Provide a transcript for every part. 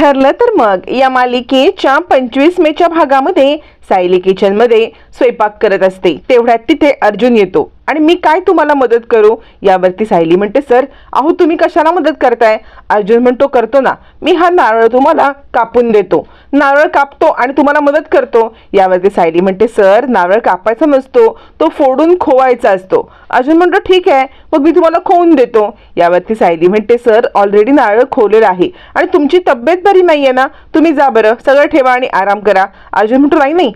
ठरलं तर मग या मालिकेच्या पंचवीस मेच्या भागामध्ये सायली किचनमध्ये स्वयंपाक करत असते. तेवढ्यात तिथे अर्जुन येतो. आणि मी काय तुम्हाला मदत करू? यावरती सायली म्हणते सर अहो तुम्ही कशाला मदत करताय? अर्जुन म्हणतो करतो ना. मी हा नारळ तुम्हाला कापून देतो. नारळ कापतो आणि तुम्हाला मदत करतो. यावरती सायली म्हणते सर नारळ कापायचा नसतो. तो फोडून खोवायचा असतो. अर्जुन म्हणतो ठीक आहे. मग मी तुम्हाला खोवून देतो. यावरती सायली म्हणते सर ऑलरेडी नारळ खोवलेलं आहे आणि तुमची तब्येत बरी आहे ना? तुम्ही जा बरं. सगळं ठेवा आणि आराम करा. अर्जुन म्हणतो नाही नाही.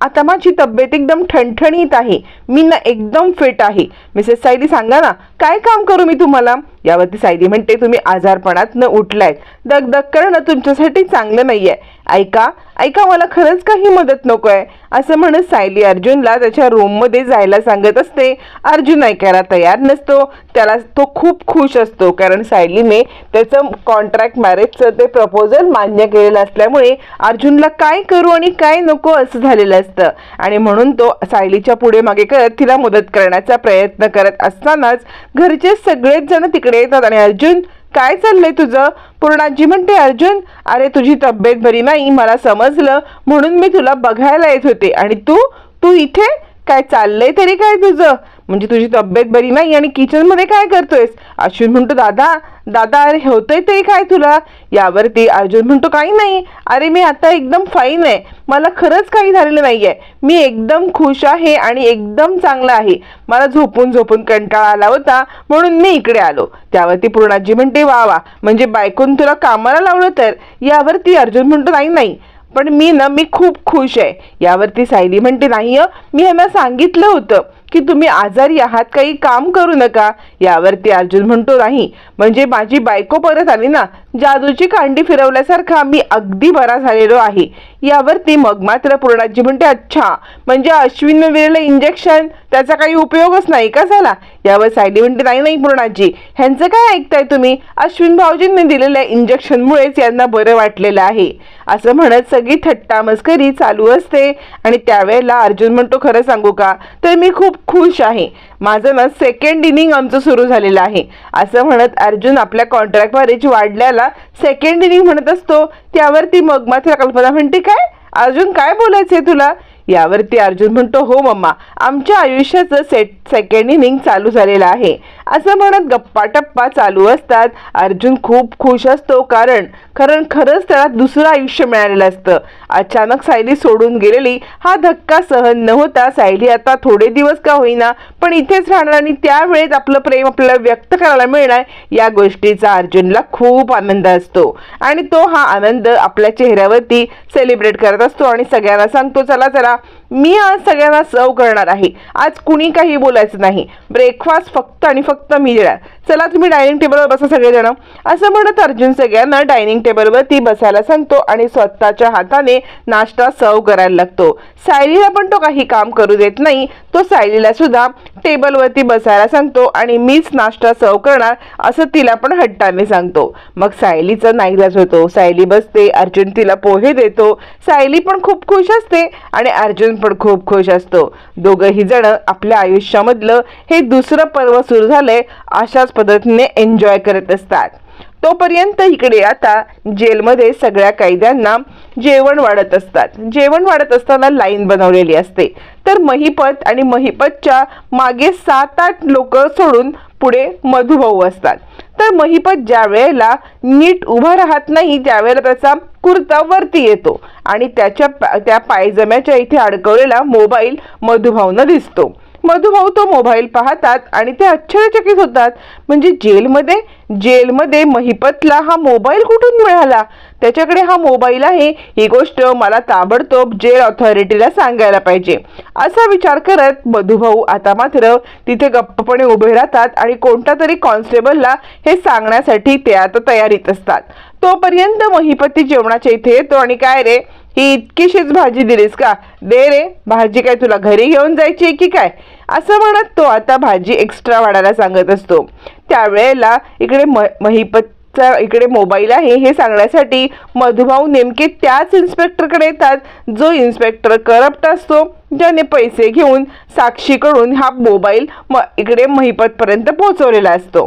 आता माझी तब्येत एकदम ठणठणीत आहे. मी ना एकदम फिट आहे. मिसेस सायली सांगा ना काय काम करू मी तुम्हाला? यावरती सायली म्हणते तुम्ही आजारपणात न उठलायत. दगदग करणं तुमच्यासाठी चांगलं नाही आहे ऐका ऐका मला खरंच काही मदत नको आहे असं म्हणत सायली अर्जुनला त्याच्या रूममध्ये जायला सांगत असते. अर्जुन ऐकायला तयार नसतो. त्याला तो खूप खुश असतो कारण सायलीने त्याचं कॉन्ट्रॅक्ट मॅरेजचं ते प्रपोजल मान्य केलेलं असल्यामुळे अर्जुनला काय करू आणि काय नको असं झालेलं असतं. आणि म्हणून तो सायलीच्या पुढे मागे करत तिला मदत करण्याचा प्रयत्न करत असतानाच घरचे सगळेच जण तिकडे येतात आणि अर्जुन काय चाललंय तुझं? पूर्णाजी म्हणते अर्जुन अरे तुझी तब्येत बरी नाही मला समजलं म्हणून मी तुला बघायला येत होते. आणि तू? तू इथे? काय चाललंय तरी काय तुझं? म्हणजे तुझी तब्येत बरी नाही आणि किचनमध्ये काय करतोयस? अश्विन म्हणतो दादा दादा अरे होतंय तरी काय तुला? यावरती अर्जुन म्हणतो काही नाही. अरे मी आता एकदम फाईन आहे. मला खरंच काही झालेलं नाही आहे मी एकदम खुश आहे आणि एकदम चांगला आहे. मला झोपून झोपून कंटाळा आला होता म्हणून मी इकडे आलो. त्यावरती पूर्णाजी म्हणते वा वा. म्हणजे बायकोन तुला कामाला लावलं तर? यावरती अर्जुन म्हणतो नाही नाही. पण मी ना मी खूप खुश आहे. यावरती सायली म्हणते नाही मी यांना सांगितलं होतं की तुम्ही आजारी आहात काही काम करू नका. यावरती अर्जुन म्हणतो नाही म्हणजे माझी बायको परत आली ना जादूची कांडी फिरवल्यासारखा मी अगदी बरा झालेलो आहे. यावरती मग मात्र पूर्णाजी म्हणते अच्छा म्हणजे अश्विन दिलेलं इंजेक्शन त्याचा काही उपयोगच नाही का झाला? यावर सायली म्हणते नाही नाही पूर्णाजी. ह्यांचं काय ऐकताय तुम्ही? अश्विन भाऊजींनी दिलेल्या इंजेक्शनमुळेच यांना बरं वाटलेलं आहे. असं म्हणत सगळी थट्टा मस्करी चालू असते. आणि त्यावेळेला अर्जुन म्हणतो खरं सांगू का? तर मी खूप खुश आहे. माझं ना सेकंड इनिंग आमचं सुरू झालेलं आहे. असं म्हणत अर्जुन आपल्या कॉन्ट्रॅक्ट मॅरेज वाढल्याला सेकंड इनिंग म्हणत असतो. त्यावरती मग मात्र कल्पना म्हणते काय? अर्जुन काय बोलायचंय तुला? यावरती अर्जुन म्हणतो हो मम्मा आमच्या आयुष्याचं सेट सेकंड इनिंग चालू झालेलं आहे. असं म्हणत गप्पा टप्पा चालू असतात. अर्जुन खूप खुश असतो कारण कारण खरंच त्याला दुसरं आयुष्य मिळालेलं असतं. अचानक सायली सोडून गेलेली. हा धक्का सहन न होता सायली आता थोडे दिवस का होईना पण इथेच राहणार आणि त्यावेळेस आपलं प्रेम आपल्याला व्यक्त करायला मिळणार या गोष्टीचा अर्जुनला खूप आनंद असतो. आणि तो हा आनंद आपल्या चेहऱ्यावरती सेलिब्रेट करत असतो. आणि सगळ्यांना सांगतो चला चला मी आज सगळ्यांना सर्व करणार आहे. आज कुणी काही बोलायचं नाही. ब्रेकफास्ट फक्त आणि फक्त मी देणार. चला तुम्ही डायनिंग टेबलवर बसा सगळेजण. असं म्हणत अर्जुन सगळ्यांना डायनिंग टेबलवरती बसायला सांगतो आणि स्वतःच्या हाताने नाश्ता सर्व करायला लागतो. सायलीला पण तो काही काम करू देत नाही. तो सायलीला सुद्धा टेबलवरती बसायला सांगतो आणि मीच नाश्ता सर्व करणार असं तिला पण हट्टाने सांगतो. मग सायलीचा नाईलाज होतो. सायली बसते अर्जुन तिला पोहे देतो. सायली पण खूप खुश असते आणि अर्जुन पण खूप खुश असतो. दोघंही जण आपल्या आयुष्यामधलं हे दुसरं पर्व सुरू झालंय अशाच पद्धतीने एन्जॉय करत असतात. तोपर्यंत इकडे आता जेलमध्ये सगळ्या कैद्यांना जेवण वाढत असतात. जेवण वाढत असताना लाईन बनवलेली असते. तर महिपत आणि महिपतच्या मागे सात आठ लोक सोडून पुढे मधुभाऊ असतात. तर महिपत ज्या वेळेला नीट उभा राहत नाही त्यावेळेला त्याचा कुर्ता वरती येतो आणि त्याच्या त्या पायजम्याच्या इथे अडकवलेला मोबाईल मधुभाऊनं दिसतो. मधुभाऊ तो मोबाईल पाहतात आणि ते आश्चर्यचकित होतात. म्हणजे जेलमध्ये जेलमध्ये महिपतला हा मोबाईल कुठून मिळाला? त्याच्याकडे हा मोबाईल आहे ही गोष्ट मला ताबडतोब जेल ऑथॉरिटीला सांगायला पाहिजे. असा विचार करत मधुभाऊ आता मात्र तिथे गप्पपणे उभे राहतात आणि कोणत्या तरी कॉन्स्टेबलला हे सांगण्यासाठी ते आता तयारीत असतात. तोपर्यंत महिपती जेवणाच्या इथे येतो आणि काय रे? ही इतकीशीच भाजी दिलीस का? दे रे भाजी काय तुला घरी घेऊन जायची आहे की काय? असं म्हणत तो आता भाजी एक्स्ट्रा वाढायला सांगत असतो. त्यावेळेला इकडे म महिपतचा इकडे मोबाईल आहे हे सांगण्यासाठी मधुभाऊ नेमके त्याच इन्स्पेक्टरकडे येतात जो इन्स्पेक्टर करप्ट असतो ज्याने पैसे घेऊन साक्षीकडून हा मोबाईल म इकडे महिपतपर्यंत पोहोचवलेला असतो.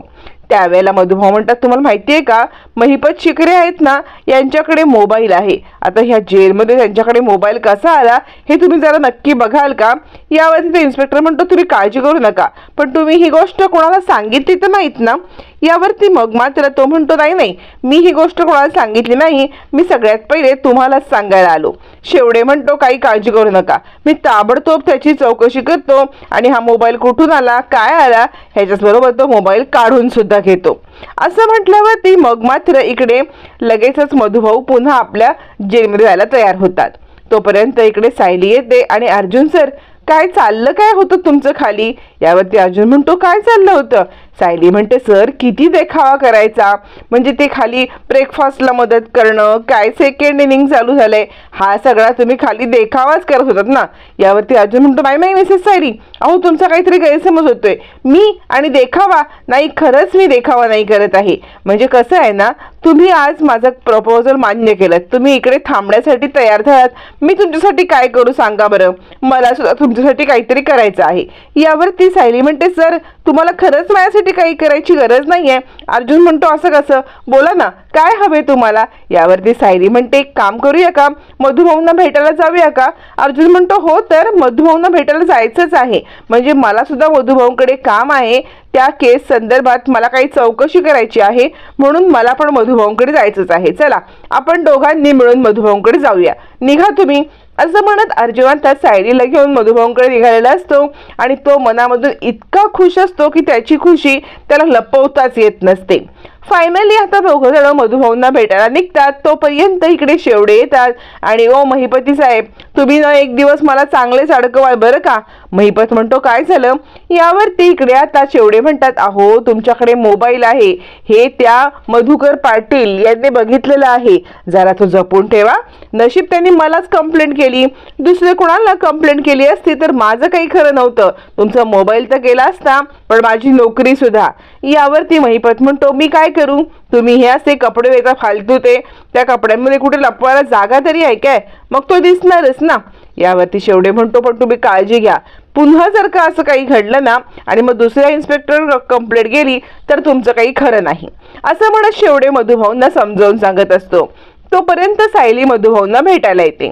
त्यावेळेला मधुभाऊ हो, म्हणतात तुम्हाला माहिती आहे का महिपत शिकरे आहेत ना यांच्याकडे मोबाईल आहे. आता ह्या जेलमध्ये त्यांच्याकडे मोबाईल कसा आला हे तुम्ही जरा नक्की बघाल का? यावरती ते इन्स्पेक्टर म्हणतो तुम्ही काळजी करू नका. पण तुम्ही ही गोष्ट कोणाला सांगितली तर नाहीत ना? यावरती मग मात्र तो म्हणतो नाही नाही मी ही गोष्ट कोणाला सांगितली नाही मी सगळ्यात पहिले तुम्हालाच सांगायला आलो. शेवडे म्हणतो काही काळजी करू नका. मी ताबडतोब त्याची चौकशी करतो आणि हा मोबाईल कुठून आला काय आला ह्याच्याचबरोबर तो मोबाईल काढून सुद्धा घेतो असं म्हटल्यावरती मग मात्र इकडे लगेचच मधुभाऊ पुन्हा आपल्या जेलमध्ये जायला तयार होतात. तोपर्यंत इकडे सायली येते आणि अर्जुन सर काय चाललं? काय होतं तुमचं खाली? यावरती अर्जुन म्हणतो काय चाललं होतं? सायली म्हणते सर किती देखावा करायचा? म्हणजे ते खाली ब्रेकफास्टला मदत करणं काय सेकंड इनिंग चालू झालंय हा सगळा तुम्ही खाली देखावाच करत होतात ना? यावरती अर्जुन म्हणतो माय माय मिसेस सायली अहो तुमचा काहीतरी गैरसमज होतोय. मी आणि देखावा? नाही खरंच मी देखावा नाही करत आहे. म्हणजे कसं आहे ना तुम्ही आज माझं प्रपोजल मान्य केलं. तुम्ही इकडे थांबण्यासाठी तयार झालात. मी तुमच्यासाठी काय करू सांगा बरं? मला सुद्धा तुमच्यासाठी काहीतरी करायचं आहे. यावरती सायली म्हणते सर तुम्हाला खरंच माझ्यासाठी काही करायची गरज नाही आहे अर्जुन म्हणतो असं कसं? बोला ना काय हवे तुम्हाला? यावरती सायली म्हणते एक काम करूया का? मधुभाऊंना भेटायला जाऊया का? अर्जुन म्हणतो हो तर मधुभाऊंना भेटायला जायचंच आहे. म्हणजे मला सुद्धा मधुभाऊंकडे काम आहे. त्या केस संदर्भात मला काही चौकशी करायची आहे. म्हणून मला पण मधुभाऊंकडे जायचंच आहे. चला आपण दोघांनी मिळून मधुभाऊंकडे जाऊया. निघा तुम्ही. असं म्हणत अर्जुन त्या सायलीला घेऊन मधुभाऊंकडे निघालेला असतो आणि तो मनामधून इतका खुश असतो की त्याची खुशी त्याला लपवताच येत नसते. फायनली आता दोघं जण मधुभाऊंना भेटायला निघतात. तोपर्यंत इकडे शेवडे येतात आणि ओ महिपती साहेब तुम्ही ना एक दिवस मला चांगलेच अडकवाल बरं का? महिपत म्हणतो काय झालं? यावरती इकडे आता शेवडे म्हणतात अहो तुमच्याकडे मोबाईल आहे. हे त्या मधुकर पाटील यांनी बघितलेलं आहे. जरा तो जपून ठेवा. नशीब त्यांनी मलाच कंप्लेंट केली. दुसरे कोणाला कंप्लेंट केली असती तर माझं काही खरं नव्हतं. तुमचा मोबाईल तर गेला असता पण माझी नोकरी सुद्धा. यावरती महिपत म्हणतो मी काय करू? तुम्ही हे असे कपडे वेगळा फालतू ते. त्या कपड्यांमध्ये कुठे लपवायला जागा तरी आहे काय? मग तो दिसणारच ना. यावरती शेवडे म्हणतो पण तुम्ही काळजी घ्या. पुन्हा जर का असं काही घडलं ना आणि मग दुसऱ्या इन्स्पेक्टर कंप्लेंट गेली तर तुमचं काही खरं नाही. असं म्हणत शेवडे मधुभाऊंना समजावून सांगत असतो. तोपर्यंत सायली मधुभाऊंना भेटायला येते.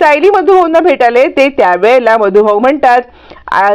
सायली मधुभाऊंना भेटायला येते त्यावेळेला मधुभाऊ म्हणतात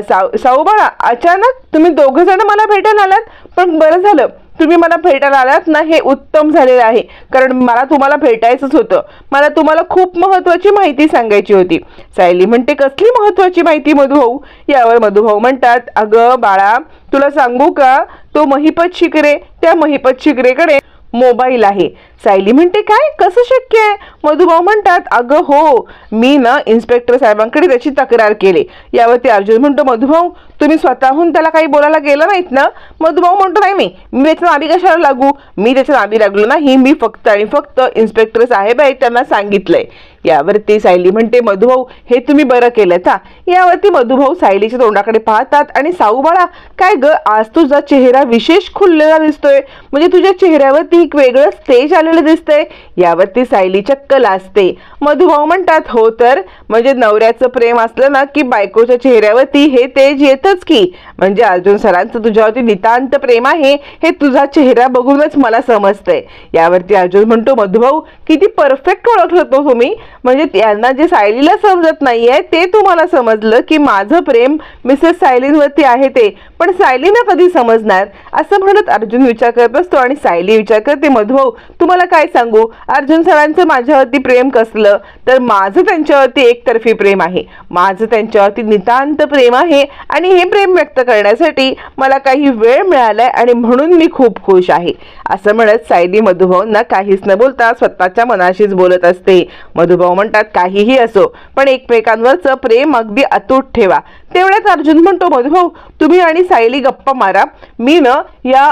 साऊ साऊबाळा अचानक तुम्ही दोघं जण मला भेटायला आलात? पण बरं झालं तुम्ही मला भेटायला आलात ना हे उत्तम झालेलं आहे. कारण मला तुम्हाला भेटायचंच होतं. मला तुम्हाला खूप महत्त्वाची माहिती सांगायची होती. सायली म्हणते कसली महत्त्वाची माहिती मधुभाऊ? यावर मधुभाऊ म्हणतात अगं बाळा तुला सांगू का? तो महिपत शिकरे त्या महिपत शिकरेकडे मोबाईल आहे. सायली म्हणते काय? कसं शक्य आहे? मधुभाऊ म्हणतात अगं हो मी ना इन्स्पेक्टर साहेबांकडे त्याची तक्रार केली. यावरती अर्जुन म्हणतो मधुभाऊ तुम्ही स्वतःहून त्याला काही बोलायला गेलं नाहीत ना? मधुभाऊ म्हणतो नाही मी मी त्याच्या नादी कशाला लागू? मी त्याच्या नादी लागलो नाही. मी फक्त आणि फक्त इन्स्पेक्टर साहेब आहेत त्यांना सांगितलंय. यावरती सायली म्हणते मधुभाऊ हे तुम्ही बरं केलं का यावरती मधुभाऊ सायलीच्या तोंडाकडे पाहतात आणि साऊबाळा काय ग? आज तुझा चेहरा विशेष खुललेला दिसतोय. म्हणजे तुझ्या चेहऱ्यावरती एक वेगळं स्टेज आलेलं दिसतंय. यावरती सायली चक्क लाजते. मधुभाऊ म्हणतात हो तर. म्हणजे नवऱ्याचं प्रेम असलं ना की बायकोच्या चेहऱ्यावरती हे तेज येतच की. म्हणजे अर्जुन सरांचं तुझ्यावरती नितांत प्रेम आहे हे तुझा चेहरा बघूनच मला समजतंय. यावरती अर्जुन म्हणतो मधुभाऊ किती परफेक्ट ओळखलं तो तुम्ही. म्हणजे यांना जे सायलीला समजत नाहीये ते तुम्हाला समजलं की माझं प्रेम मिसेस सायलींवरती आहे ते. पण सायलीना कधी समजणार? असं म्हणत अर्जुन विचार करत असतो आणि सायली विचार करते मधुभाऊ तुम्हाला काय सांगू? अर्जुन सरांचं माझ्यावरती प्रेम कसलं? तर माझं त्यांच्यावरती एकतर्फी प्रेम आहे. माझं त्यांच्यावरती नितांत प्रेम आहे आणि हे प्रेम व्यक्त करण्यासाठी मला काही वेळ मिळालाय आणि म्हणून मी खूप खुश आहे. असं म्हणत सायली मधुभाऊंना काहीच न बोलता स्वतःच्या मनाशीच बोलत असते. मधुभाऊ म्हणतात काहीही असो पण एकमेकांवरचं प्रेम अगदी अतूट ठेवा. तेवढ्याच अर्जुन म्हणतो मधुभाऊ तुम्ही आणि सायली गप्पा मारा. मी न या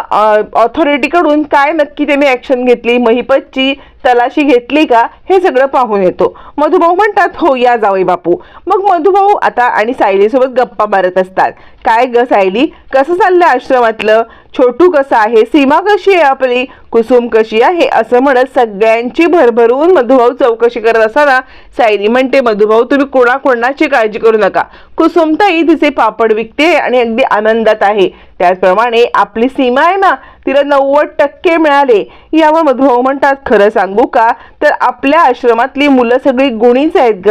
ऑथॉरिटीकडून काय नक्की त्यांनी ऍक्शन घेतली? महिपतची तलाशी घेतली का हे सगळं पाहून येतो. मधुभाऊ म्हणतात हो या जावई बापू. मग मधुभाऊ आता आणि सायलीसोबत गप्पा मारत असतात. काय ग सायली? कसं चाललं आश्रमातलं? छोटू कसं आहे? सीमा कशी आहे आपली? कुसुम कशी आहे? असं म्हणत सगळ्यांची भरभरून मधुभाऊ चौकशी करत असताना सायली म्हणते मधुभाऊ तुम्ही कोणाकोणाची काळजी करू नका. कुसुमताई तिचे पापड विकते आणि अगदी आनंदात आहे. त्याचप्रमाणे आपली सीमा आहे ना तिला नव्वद टक्के मिळाले. यावर मधुभाऊ म्हणतात खरं सांग का? तर आपल्या आश्रमातली मुलं सगळी गुणीच आहेत ग.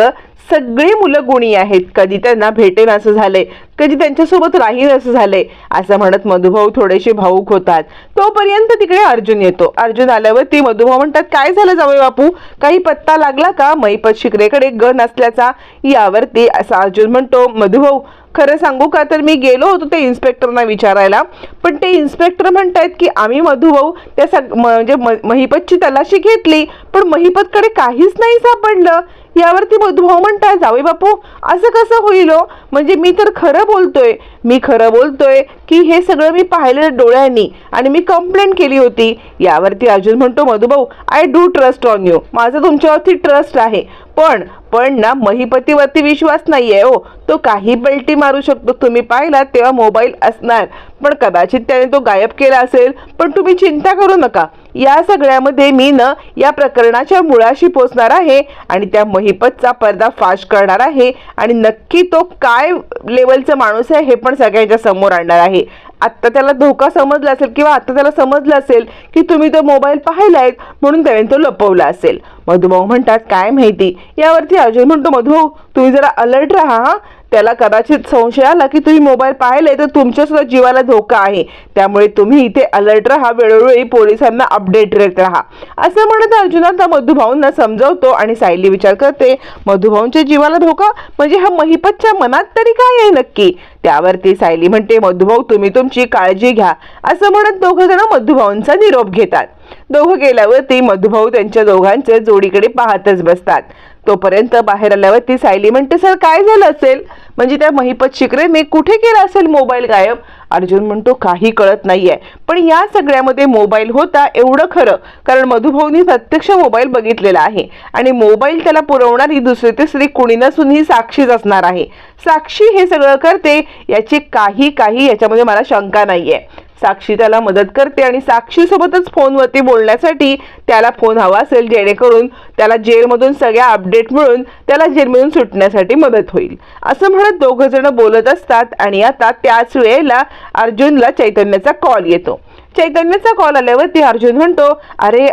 सगळी मुलं गुणी आहेत. कधी त्यांना भेटेन असं झालंय. कधी त्यांच्यासोबत राहीन असं झालंय असं म्हणत मधुभाऊ थोडेसे भाऊक होतात. तोपर्यंत तिकडे अर्जुन येतो. अर्जुन आल्यावर ती मधुभाऊ म्हणतात काय झालं जावई बापू? काही पत्ता लागला का? मैपत शिकरेकडे ग नसल्याचा यावरती असा अर्जुन म्हणतो मधुभाऊ खरं सांगू का? तर मी गेलो होतो ते इन्स्पेक्टरना विचारायला. पण ते इन्स्पेक्टर म्हणतायत की आम्ही मधुभाऊ त्या सग म्हणजे म- महिपतची तलाशी घेतली पण महिपतकडे काहीच नाही सापडलं. यावरती मधुभाऊ म्हणताय जावे बापू असं कसं होईल हो? म्हणजे मी तर खरं बोलतोय. मी खरं बोलतोय की हे सगळं मी पाहिलं डोळ्यांनी आणि मी कंप्लेंट केली होती. यावरती अर्जुन म्हणतो Madhubhau I do trust on you माझं तुमच्यावरती ट्रस्ट आहे. पण पण ना महिपतीवरती विश्वास नाही आहे हो. तो काही बेल्टी मारू शकतो. तुम्ही पाहिला तेव्हा मोबाईल असणार. पण कदाचित त्याने तो गायब केला असेल. पण तुम्ही चिंता करू नका. या सगळ्यामध्ये मी न या प्रकरणाच्या मुळाशी पोचणार आहे आणि त्या महिपतचा पर्दा फाश करणार आहे. आणि नक्की तो काय लेवलचा माणूस आहे हे पण सगळ्यांच्या समोर आणणार आहे. आत्ता त्याला धोका समजला असेल किंवा आत्ता त्याला समजलं असेल की तुम्ही तो मोबाईल पाहिलायत म्हणून त्याने तो लपवला असेल. मधुभाऊ म्हणतात काय माहिती? यावरती अजय म्हणतो मधू तुम्ही जरा अलर्ट राहा हा. त्याला कदाचित संशय आला की तुम्ही मोबाईल पाहिले तर तुमच्या सुद्धा जीवाला धोका आहे. त्यामुळे तुम्ही इथे अलर्ट राहा वेळोवेळी पोलिसांना अपडेट देत राहा. असं म्हणत अर्जुनाचा मधुभाऊंना समजवतो आणि सायली विचार करते मधुभाऊंच्या जीवाला धोका? म्हणजे हा महिपतच्या मनात तरी काय आहे नक्की? त्यावरती सायली म्हणते मधुभाऊ तुम्ही तुमची काळजी घ्या. असं म्हणत दोघं जण मधुभाऊंचा निरोप घेतात. दोघं गेल्यावरती मधुभाऊ त्यांच्या दोघांच्या जोडीकडे पाहतच बसतात. तोपर्यंत बाहेर आल्यावरती सायली म्हणते सर काय झालं असेल? म्हणजे त्या महिपत शिकरेने कुठे केला असेल मोबाईल गायब? अर्जुन म्हणतो काही कळत नाहीये. पण या सगळ्यामध्ये मोबाईल होता एवढं खरं. कारण मधुभाऊनी प्रत्यक्ष मोबाईल बघितलेला आहे. आणि मोबाईल त्याला पुरवणारी दुसरी तिसरी कुणी नसून ही साक्षीच असणार आहे. साक्षी हे सगळं करते याची काही काही याच्यामध्ये मला शंका नाहीये. साक्षी त्याला मदत करते आणि साक्षीसोबतच फोनवरती बोलण्यासाठी त्याला फोन हवा असेल जेणेकरून त्याला जेलमधून सगळ्या अपडेट मिळून त्याला जेलमधून सुटण्यासाठी मदत होईल. असं म्हणत दोघं जण बोलत असतात आणि आता त्याच वेळेला अर्जुनला चैतन्याचा कॉल येतो. चैतन्याचा कॉल आल्यावरती अर्जुन म्हणतो अरे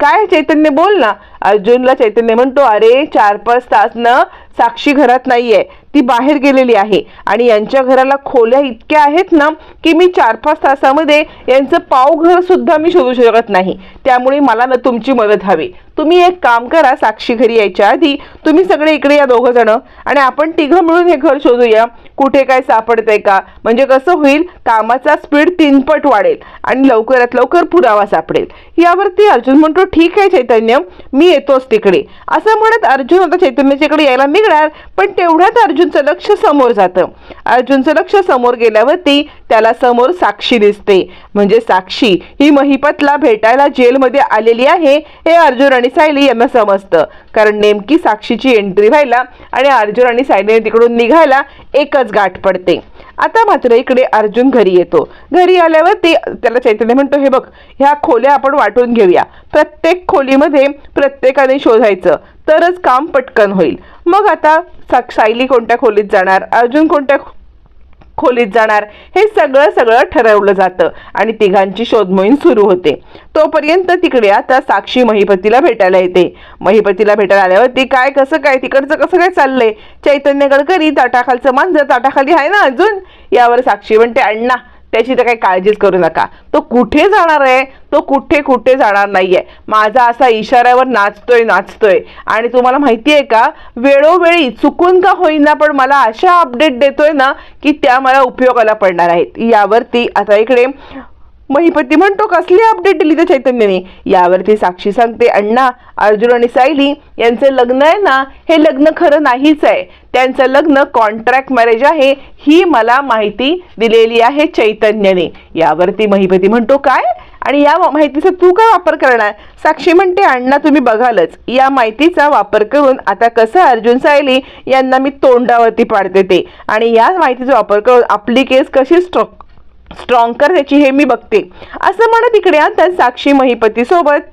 काय चैतन्य बोल ना अर्जुनला चैतन्य म्हणतो अरे चार पाच तास न साक्षी घरात नाहीये. ती बाहेर गेलेली आहे. आणि यांच्या घराला खोल्या इतक्या आहेत ना की मी चार पाच तासामध्ये यांचं पावघर सुद्धा मी शोधू शकत नाही. त्यामुळे मला ना तुमची मदत हवी. तुम्ही एक काम करा साक्षी घरी यायच्या आधी तुम्ही सगळे इकडे या दोघं जण. आणि आपण तिघं मिळून हे घर शोधूया. कुठे काय सापडतंय का? म्हणजे कसं होईल? कामाचा स्पीड तीनपट वाढेल आणि लवकरात लवकर पुरावा सापडेल. यावरती अर्जुन म्हणतो ठीक आहे चैतन्य. मी येतोच तिकडे. असं म्हणत अर्जुन आता चैतन्याच्याकडे यायला निघणार पण तेवढ्यात अर्जुनचं लक्ष समोर जातं. अर्जुनचं लक्ष समोर गेल्यावरती त्याला समोर साक्षी दिसते. म्हणजे साक्षी ही महिपतला भेटायला जेलमध्ये आलेली आहे हे अर्जुन आणि सायली यांना समजतं. कारण नेमकी साक्षीची एंट्री व्हायला आणि अर्जुन आणि सायली तिकडून निघायला एकच गाठ पडते. आता मात्र इकडे अर्जुन घरी येतो. घरी आल्यावर ते त्याला चैतन्य म्हणतो हे बघ ह्या खोल्या आपण वाटून घेऊया. प्रत्येक खोलीमध्ये प्रत्येकाने शोधायचं. तरच काम पटकन होईल. मग आता सा- सायली कोणत्या खोलीत जाणार? अर्जुन कोणत्या खोलीत जाणार. हे सगळं सगळं ठरवलं जातं आणि तिघांची शोधमोहीम सुरू होते. तोपर्यंत तिकडे आता साक्षी महिपतीला भेटायला येते. महिपतीला भेटायला आल्यावर ती काय कसं काय तिकडचं कसं काय चाललंय? चैतन्य गडकरी ताटाखालचं मांजर ताटाखाली आहे ना अजून? यावर साक्षी म्हणते अण्णा त्याची तर काही काळजीच करू नका. तो कुठे जाणार आहे? तो कुठे कुठे जाणार नाहीये. माझा असा इशाऱ्यावर नाचतोय नाचतोय. आणि तुम्हाला माहिती आहे का? वेळोवेळी चुकून का होईना पण मला अशा अपडेट देतोय ना की त्या मला उपयोगाला पडणार आहेत. यावरती आता इकडे महिपती म्हणतो कसली अपडेट दिली त्या चैतन्याने? यावरती साक्षी सांगते अण्णा अर्जुन आणि सायली यांचं लग्न आहे ना हे लग्न खरं नाहीच आहे. त्यांचं लग्न कॉन्ट्रॅक्ट मॅरेज आहे ही मला माहिती दिलेली आहे चैतन्याने. यावरती महिपती म्हणतो काय? आणि या माहितीचा तू काय वापर करणार? साक्षी म्हणते अण्णा तुम्ही बघालच. या माहितीचा वापर करून आता कसं अर्जुन सायली यांना मी तोंडावरती पाडते ते. आणि या माहितीचा वापर करून आपली केस कशी स्ट्रॉक स्ट्रॉंग कर त्याची हे मी बघते. असं म्हणत इकडे आता साक्षी महिपतीसोबत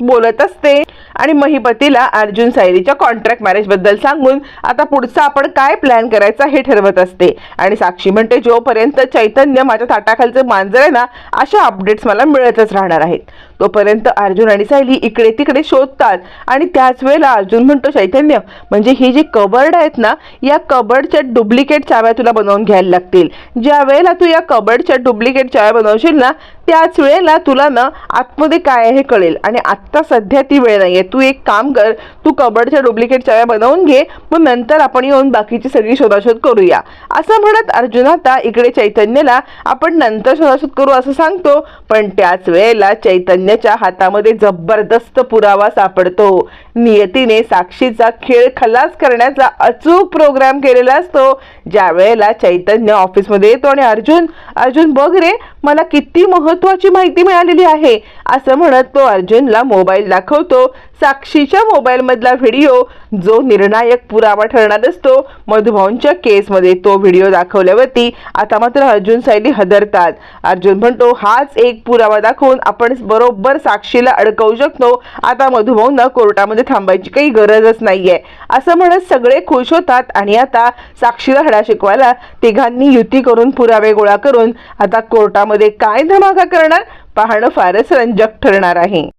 बोलत असते. आणि महिपतीला अर्जुन सायलीच्या कॉन्ट्रॅक्ट मॅरेजबद्दल सांगून आता पुढचा आपण काय प्लॅन करायचा हे ठरवत असते. आणि साक्षी म्हणते जोपर्यंत चैतन्य माझ्या ताटाखालचं मांजर आहे ना अशा अपडेट्स मला मिळतच राहणार आहेत. तोपर्यंत अर्जुन आणि सायली इकडे तिकडे शोधतात. आणि त्याच वेळेला अर्जुन म्हणतो चैतन्य म्हणजे ही जी कबर्ड आहेत ना या कबर्डच्या डुप्लिकेट चाव्या तुला बनवून घ्यायला लागतील. ज्या वेळेला तू या कबर्डच्या डुप्लिकेट चाव्या बनवशील ना त्याच वेळेला तुला ना आतमध्ये काय आहे हे कळेल. आणि आत्ता सध्या ती वेळ नाही आहे तू एक काम कर तू कबर्डच्या डुप्लिकेट चाव्या बनवून घे मग नंतर आपण येऊन बाकीची सगळी शोधाशोध करूया. असं म्हणत अर्जुन आता इकडे चैतन्यला आपण नंतर शोधाशोध करू असं सांगतो पण त्याच वेळेला चैतन्याच्या हातामध्ये जबरदस्त पुरावा सापडतो. नियतीने साक्षीचा खेळ खलास करण्याचा अचूक प्रोग्राम केलेला असतो. ज्या वेळेला चैतन्य ऑफिसमध्ये येतो आणि अर्जुन अर्जुन बघ रे मला किती महत्वाची माहिती मिळालेली आहे. असं म्हणत तो अर्जुनला मोबाईल दाखवतो. साक्षीच्या मोबाईलमधला व्हिडिओ जो निर्णायक पुरावा ठरणार असतो मधुभाऊंच्या केसमध्ये तो व्हिडिओ दाखवल्यावरती आता मात्र अर्जुन सायली हदरतात. अर्जुन म्हणतो हाच एक पुरावा दाखवून आपण बरोबर साक्षीला अडकवू शकतो. आता मधुभाऊंना कोर्टामध्ये थांबायची काही गरजच नाहीये. असं म्हणत सगळे खुश होतात आणि आता साक्षीला हडा शिकवायला तिघांनी युती करून पुरावे गोळा करून आता कोर्टामध्ये काय धमाका करणार? पाहणं फारच रंजक ठरणार आहे.